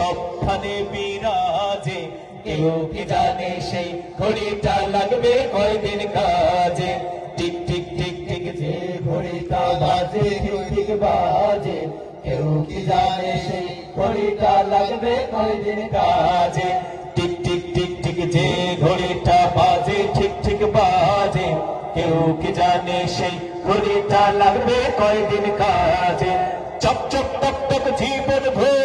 সবখানে বিরাজে, কেউ কি জানে সেই ঘড়িটা লাগবে কয়দিন কাজে? টিক টিক টিক টিক, যে ঘড়িটা বাজে ঠিক বাজে। কেউ কি জানে সেই ঘড়িটা লাগবে কয়দিন কাজে? টিক টিক টিক টিক, যে ঘড়িটা বাজে, ঠিক ঠিক বাজে। কেউ কি জানে সেই ঘড়িটা লাগবে কয়দিন কাজে? চপ চপ টপ টপ জীবন ঘড়ি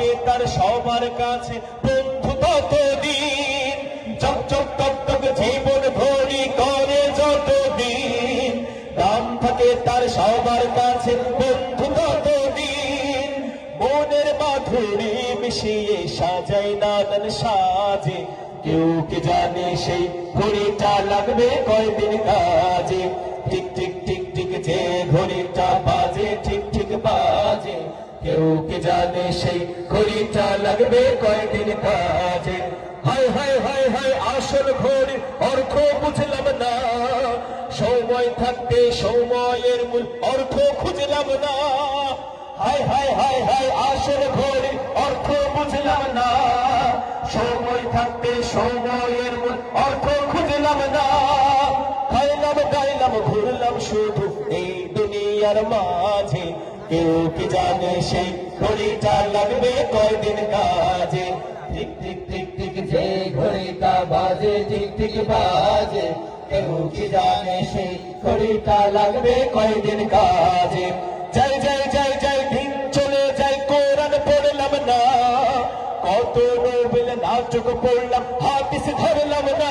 থাকে তার সবার কাছে বন্ধু ততদিন। টপ টপ জীবন ঘড়ি করে যতদিন। দাম থাকে তার সবার কাছে বন্ধু ততদিন। মনের মাধুরী মিশিয়ে সাজাই নানান সাজে। কেউ কি জানে সেই ঘড়িটা লাগবে কয়দিন কাজে কেউ কি জানে সেই ঘড়িটা লাগবে কয়দিন কাজে? হায় হায় হায় হায়, আসল ঘড়ি অর্থ বুঝলাম না। সময় থাকতে সময়ের মূল অর্থ খুঁজলাম না। হায় হায় হায় হায়, আসল ঘড়ি অর্থ বুঝলাম না। সময় থাকতে সময়ের মূল অর্থ খুঁজলাম না। খাইলাম, গাইলাম, ঘুরলাম শুধু এই দুনিয়ার মাঝে। কেউ কি জানে সেই ঘড়িটা লাগবে কয়দিন কাজে? ঠিক ঠিক ঠিক ঠিক যে ঘড়িটা বাজে ঠিক ঠিক বাজে। কেউ কি জানে সেই ঘড়িটা লাগবে কয়দিন কাজে? যাই যাই যাই যাই, দিন চলে যাই কোরআন পড়লাম না। কত নোবেল নাটক পড়লাম, হাদিস ধরলাম না।